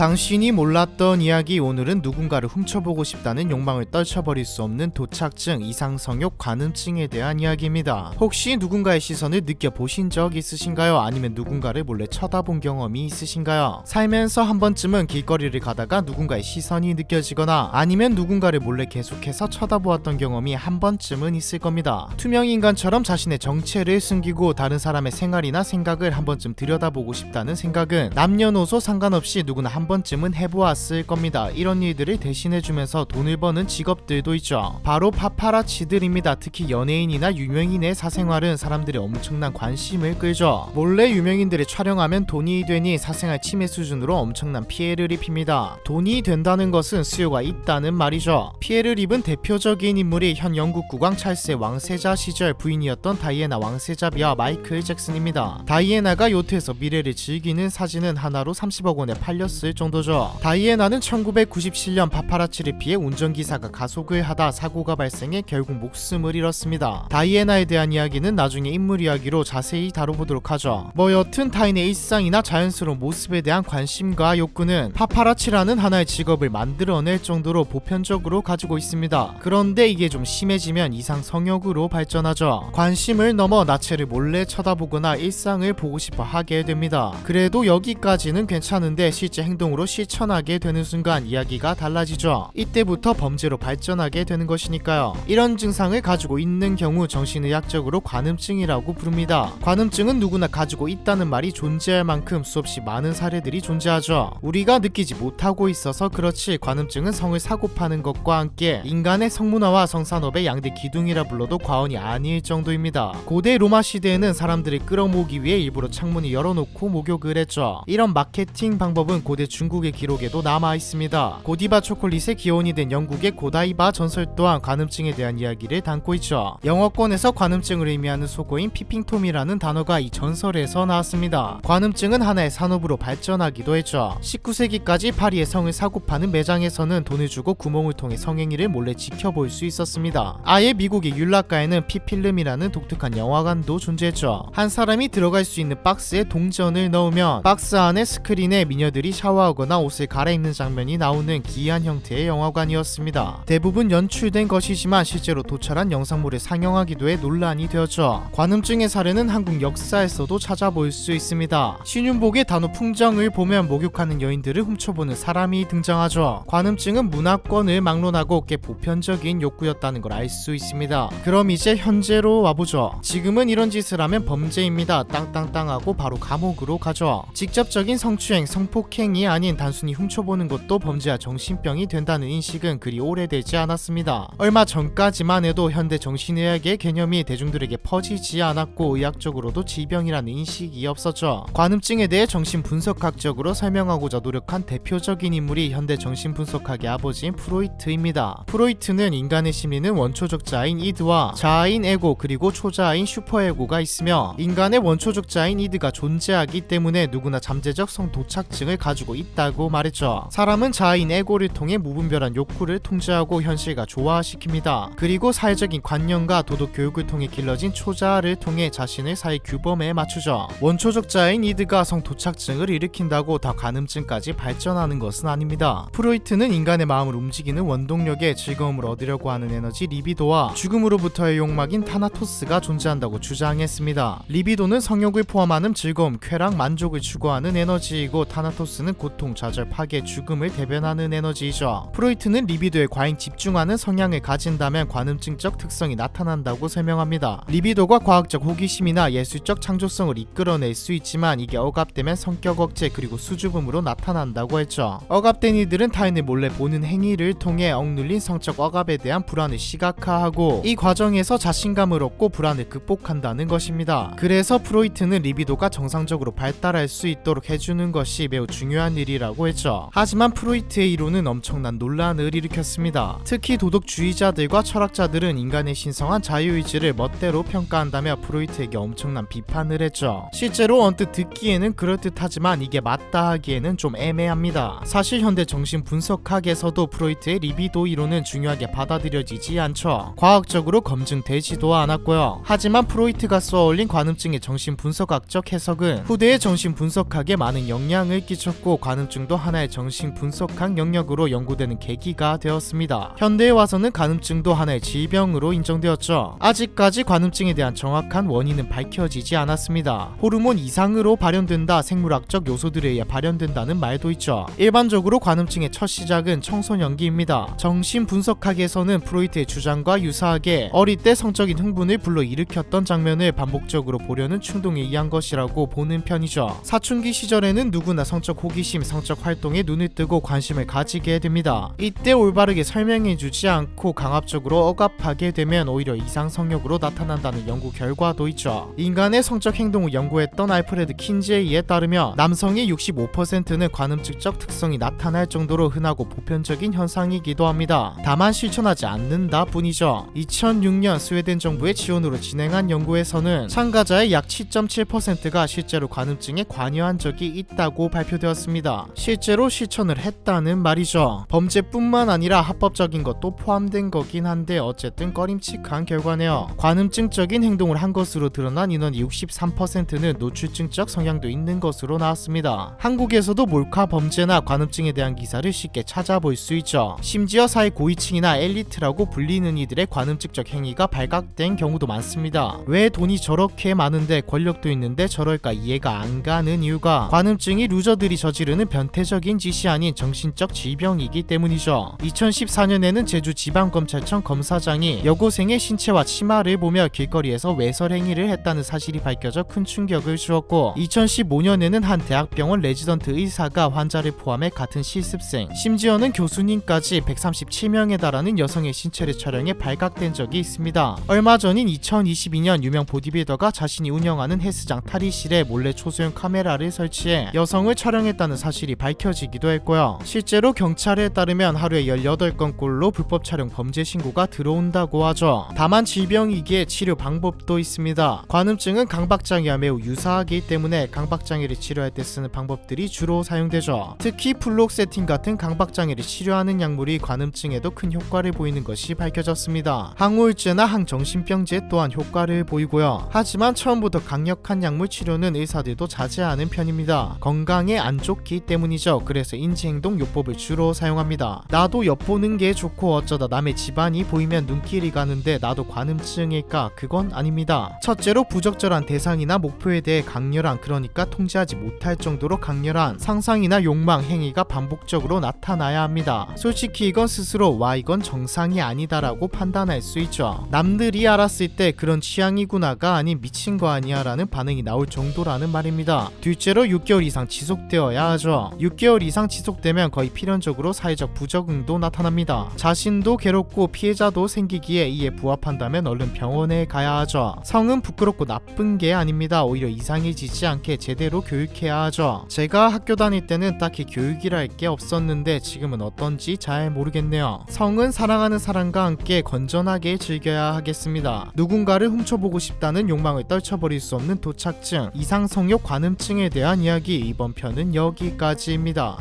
당신이 몰랐던 이야기 오늘은 누군가를 훔쳐보고 싶다는 욕망을 떨쳐버릴 수 없는 도착증, 이상성욕, 관음증에 대한 이야기입니다. 혹시 누군가의 시선을 느껴보신 적 있으신가요? 아니면 누군가를 몰래 쳐다본 경험이 있으신가요? 살면서 한 번쯤은 길거리를 가다가 누군가의 시선이 느껴지거나 아니면 누군가를 몰래 계속해서 쳐다보았던 경험이 한 번쯤은 있을 겁니다. 투명 인간처럼 자신의 정체를 숨기고 다른 사람의 생활이나 생각을 한 번쯤 들여다보고 싶다는 생각은 남녀노소 상관없이 누구나 한 번쯤은 해보았을 겁니다. 이런 일들을 대신해주면서 돈을 버는 직업들도 있죠. 바로 파파라치들입니다. 특히 연예인이나 유명인의 사생활은 사람들의 엄청난 관심을 끌죠. 몰래 유명인들을 촬영하면 돈이 되니 사생활 침해 수준으로 엄청난 피해를 입힙니다. 돈이 된다는 것은 수요가 있다는 말이죠. 피해를 입은 대표적인 인물이 현 영국 국왕 찰스의 왕세자 시절 부인이었던 다이애나 왕세자비와 마이클 잭슨입니다. 다이애나가 요트에서 미래를 즐기는 사진은 하나로 30억 원에 팔렸을 정도죠. 다이애나는 1997년 파파라치를 피해 운전기사가 가속을 하다 사고가 발생해 결국 목숨을 잃었습니다. 다이애나에 대한 이야기는 나중에 인물 이야기로 자세히 다뤄보도록 하죠. 뭐 여튼 타인의 일상이나 자연스러운 모습에 대한 관심과 욕구는 파파라치라는 하나의 직업을 만들어낼 정도로 보편적으로 가지고 있습니다. 그런데 이게 좀 심해지면 이상 성욕으로 발전하죠. 관심을 넘어 나체를 몰래 쳐다보거나 일상을 보고 싶어 하게 됩니다. 그래도 여기까지는 괜찮은데 실제 행동 으로 실천하게 되는 순간 이야기가 달라지죠. 이때부터 범죄로 발전하게 되는 것이니까요. 이런 증상을 가지고 있는 경우 정신의학적으로 관음증이라고 부릅니다. 관음증은 누구나 가지고 있다는 말이 존재할 만큼 수없이 많은 사례들이 존재하죠. 우리가 느끼지 못하고 있어서 그렇지 관음증은 성을 사고 파는 것과 함께 인간의 성문화와 성산업의 양대 기둥이라 불러도 과언이 아닐 정도입니다. 고대 로마 시대에는 사람들을 끌어모으기 위해 일부러 창문을 열어놓고 목욕을 했죠. 이런 마케팅 방법은 고대 중국의 기록에도 남아 있습니다. 고디바 초콜릿의 기원이 된 영국의 고다이바 전설 또한 관음증에 대한 이야기를 담고 있죠. 영어권에서 관음증을 의미하는 속어인 피핑톰이라는 단어가 이 전설에서 나왔습니다. 관음증은 하나의 산업으로 발전하기도 했죠. 19세기까지 파리의 성을 사고 파는 매장에서는 돈을 주고 구멍을 통해 성행위를 몰래 지켜볼 수 있었습니다. 아예 미국의 율락가에는 피필름이라는 독특한 영화관도 존재했죠. 한 사람이 들어갈 수 있는 박스에 동전을 넣으면 박스 안에 스크린에 미녀들이 샤워 하거나 옷을 갈아입는 장면이 나오는 기이한 형태의 영화관이었습니다. 대부분 연출된 것이지만 실제로 도찰한 영상물을 상영하기도 해 논란이 되었죠. 관음증의 사례는 한국 역사에서도 찾아볼 수 있습니다. 신윤복의 단호 풍정을 보면 목욕하는 여인들을 훔쳐보는 사람이 등장하죠. 관음증은 문화권을 막론하고 꽤 보편적인 욕구였다는 걸 알 수 있습니다. 그럼 이제 현재로 와보죠. 지금은 이런 짓을 하면 범죄입니다. 땅땅땅 하고 바로 감옥으로 가죠. 직접적인 성추행, 성폭행이 아닌 단순히 훔쳐보는 것도 범죄와 정신병이 된다는 인식은 그리 오래되지 않았습니다. 얼마 전까지만 해도 현대 정신의학의 개념이 대중들에게 퍼지지 않았고 의학적으로도 질병이라는 인식이 없었죠. 관음증에 대해 정신분석학적으로 설명하고자 노력한 대표적인 인물이 현대 정신분석학의 아버지인 프로이트입니다. 프로이트는 인간의 심리는 원초적 자인 이드와 자아인 에고 그리고 초자아인 슈퍼에고가 있으며 인간의 원초적 자인 이드가 존재하기 때문에 누구나 잠재적 성도착증을 가지고 있다고 말했죠. 사람은 자아인 에고를 통해 무분별한 욕구를 통제하고 현실과 조화시킵니다. 그리고 사회적인 관념과 도덕 교육을 통해 길러진 초자아를 통해 자신을 사회 규범에 맞추죠. 원초적 자인 이드가 성도착증을 일으킨다고 다 간음증까지 발전하는 것은 아닙니다. 프로이트는 인간의 마음을 움직이는 원동력에 즐거움을 얻으려고 하는 에너지 리비도와 죽음으로부터의 욕망인 타나토스가 존재한다고 주장했습니다. 리비도는 성욕을 포함하는 즐거움, 쾌락, 만족을 추구하는 에너지이고 타나토스는 고통, 좌절, 파괴, 죽음을 대변하는 에너지이죠. 프로이트는 리비도에 과잉 집중하는 성향을 가진다면 관음증적 특성이 나타난다고 설명합니다. 리비도가 과학적 호기심이나 예술적 창조성을 이끌어낼 수 있지만 이게 억압되면 성격 억제 그리고 수줍음으로 나타난다고 했죠. 억압된 이들은 타인을 몰래 보는 행위를 통해 억눌린 성적 억압에 대한 불안을 시각화하고 이 과정에서 자신감을 얻고 불안을 극복한다는 것입니다. 그래서 프로이트는 리비도가 정상적으로 발달할 수 있도록 해주는 것이 매우 중요한 일이라고 했죠. 하지만 프로이트의 이론은 엄청난 논란을 일으켰습니다. 특히 도덕주의자들과 철학자들은 인간의 신성한 자유의지를 멋대로 평가한다며 프로이트에게 엄청난 비판을 했죠. 실제로 언뜻 듣기에는 그럴듯하지만 이게 맞다 하기에는 좀 애매합니다. 사실 현대 정신 분석학에서도 프로이트의 리비도 이론은 중요하게 받아들여지지 않죠. 과학적으로 검증되지도 않았고요. 하지만 프로이트가 쏘아올린 관음증의 정신 분석학적 해석은 후대의 정신 분석학에 많은 영향을 끼쳤고 관음증도 하나의 정신 분석학 영역으로 연구되는 계기가 되었습니다. 현대에 와서는 관음증도 하나의 질병으로 인정되었죠. 아직까지 관음증에 대한 정확한 원인은 밝혀지지 않았습니다. 호르몬 이상으로 발현된다, 생물학적 요소들에 의해 발현된다는 말도 있죠. 일반적으로 관음증의 첫 시작은 청소년기입니다. 정신 분석학에서는 프로이트의 주장과 유사하게 어릴 때 성적인 흥분을 불러일으켰던 장면을 반복적으로 보려는 충동에 의한 것이라고 보는 편이죠. 사춘기 시절에는 누구나 성적 호기심, 성적 활동에 눈을 뜨고 관심을 가지게 됩니다. 이때 올바르게 설명해주지 않고 강압적으로 억압하게 되면 오히려 이상 성욕으로 나타난다는 연구 결과도 있죠. 인간의 성적 행동을 연구했던 알프레드 킨제이에 따르면 남성의 65%는 관음증적 특성이 나타날 정도로 흔하고 보편적인 현상이기도 합니다. 다만 실천하지 않는다 뿐이죠. 2006년 스웨덴 정부의 지원으로 진행한 연구에서는 참가자의 약 7.7%가 실제로 관음증에 관여한 적이 있다고 발표되었습니다. 실제로 실천을 했다는 말이죠. 범죄뿐만 아니라 합법적인 것도 포함된 거긴 한데 어쨌든 꺼림칙한 결과네요. 관음증적인 행동을 한 것으로 드러난 인원이 63%는 노출증적 성향도 있는 것으로 나왔습니다. 한국에서도 몰카 범죄나 관음증에 대한 기사를 쉽게 찾아볼 수 있죠. 심지어 사회 고위층이나 엘리트라고 불리는 이들의 관음증적 행위가 발각된 경우도 많습니다. 왜 돈이 저렇게 많은데 권력도 있는데 저럴까 이해가 안 가는 이유가 관음증이 루저들이 저지 르는 변태적인 짓이 아닌 정신적 질병이기 때문이죠. 2014년에는 제주 지방검찰청 검사장이 여고생의 신체와 치마를 보며 길거리에서 외설 행위를 했다는 사실이 밝혀져 큰 충격을 주었고 2015년에는 한 대학병원 레지던트 의사가 환자를 포함해 같은 실습생 심지어는 교수님까지 137명에 달하는 여성의 신체를 촬영해 발각된 적이 있습니다. 얼마 전인 2022년 유명 보디빌더가 자신이 운영하는 헬스장 탈의실에 몰래 초소형 카메라를 설치해 여성을 촬영했다는 사실이 밝혀지기도 했고요. 실제로 경찰에 따르면 하루에 18건꼴로 불법 촬영 범죄 신고가 들어온다고 하죠. 다만 질병이기에 치료 방법도 있습니다. 관음증은 강박장애와 매우 유사하기 때문에 강박장애를 치료할 때 쓰는 방법들이 주로 사용되죠. 특히 플록세틴 같은 강박장애를 치료하는 약물이 관음증에도 큰 효과를 보이는 것이 밝혀졌습니다. 항우울제나 항정신병제 또한 효과를 보이고요. 하지만 처음부터 강력한 약물 치료는 의사들도 자제하는 편입니다. 건강에 안 좋기 때문이죠. 그래서 인지행동 요법을 주로 사용합니다. 나도 엿보는 게 좋고 어쩌다 남의 집안이 보이면 눈길이 가는데 나도 관음증일까? 그건 아닙니다. 첫째로 부적절한 대상이나 목표에 대해 강렬한 그러니까 통제하지 못할 정도로 강렬한 상상이나 욕망, 행위가 반복적으로 나타나야 합니다. 솔직히 이건 스스로 와 이건 정상이 아니다라고 판단할 수 있죠. 남들이 알았을 때 그런 취향이구나가 아닌 미친 거 아니야 라는 반응이 나올 정도라는 말입니다. 둘째로 6개월 이상 지속되어야 하죠. 6개월 이상 지속되면 거의 필연적으로 사회적 부적응도 나타납니다. 자신도 괴롭고 피해자도 생기기에 이에 부합한다면 얼른 병원에 가야 하죠. 성은 부끄럽고 나쁜 게 아닙니다. 오히려 이상해지지 않게 제대로 교육해야 하죠. 제가 학교 다닐 때는 딱히 교육이랄 게 없었는데 지금은 어떤지 잘 모르겠네요. 성은 사랑하는 사람과 함께 건전하게 즐겨야 하겠습니다. 누군가를 훔쳐보고 싶다는 욕망을 떨쳐버릴 수 없는 도착증, 이상성욕 관음증에 대한 이야기 이번 편은 여기까지입니다.